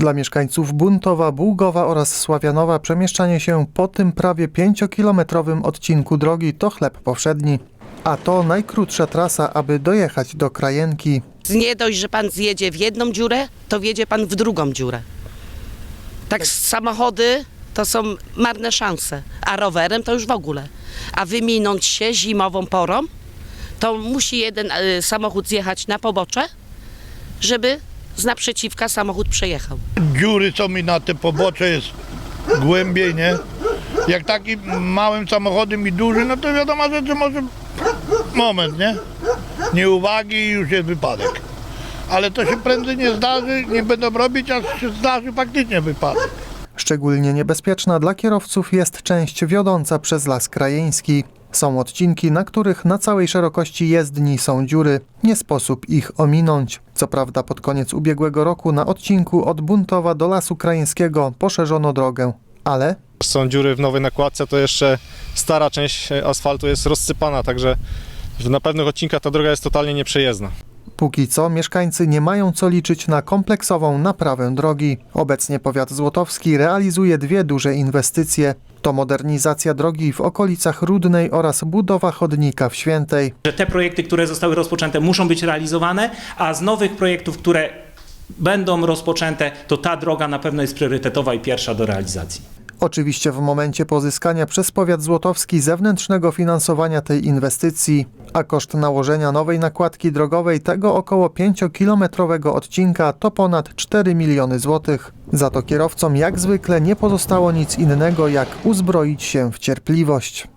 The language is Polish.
Dla mieszkańców Buntowa, Bułgowa oraz Sławianowa przemieszczanie się po tym prawie 5-kilometrowym odcinku drogi to chleb powszedni. A to najkrótsza trasa, aby dojechać do Krajenki. Nie dość, że pan zjedzie w jedną dziurę, to wjedzie pan w drugą dziurę. Tak samochody to są marne szanse, a rowerem to już w ogóle. A wyminąć się zimową porą, to musi jeden y, samochód zjechać na pobocze, żeby z naprzeciwka samochód przejechał. dziury co mi na te pobocze jest głębiej, nie? Jak taki małym samochodem i duży, no to wiadomo, że to może moment, nie? Nieuwagi i już jest wypadek. Ale to się prędzej nie zdarzy, nie będą robić, aż się zdarzy faktycznie wypadek. Szczególnie niebezpieczna dla kierowców jest część wiodąca przez Las Krajeński. Są odcinki, na których na całej szerokości jezdni są dziury. Nie sposób ich ominąć. Co prawda pod koniec ubiegłego roku na odcinku od Buntowa do Lasu Krajeńskiego poszerzono drogę. Ale Są dziury w nowej nakładce, to jeszcze stara część asfaltu jest rozsypana, także na pewnych odcinkach ta droga jest totalnie nieprzejezdna. Póki co mieszkańcy nie mają co liczyć na kompleksową naprawę drogi. Obecnie powiat złotowski realizuje dwie duże inwestycje. To modernizacja drogi w okolicach Rudnej oraz budowa chodnika w Świętej. że te projekty, które zostały rozpoczęte, muszą być realizowane, a z nowych projektów, które będą rozpoczęte, to ta droga na pewno jest priorytetowa i pierwsza do realizacji. Oczywiście w momencie pozyskania przez powiat złotowski zewnętrznego finansowania tej inwestycji, a koszt nałożenia nowej nakładki drogowej tego około 5-kilometrowego odcinka to ponad 4 miliony złotych. Za to kierowcom jak zwykle nie pozostało nic innego jak uzbroić się w cierpliwość.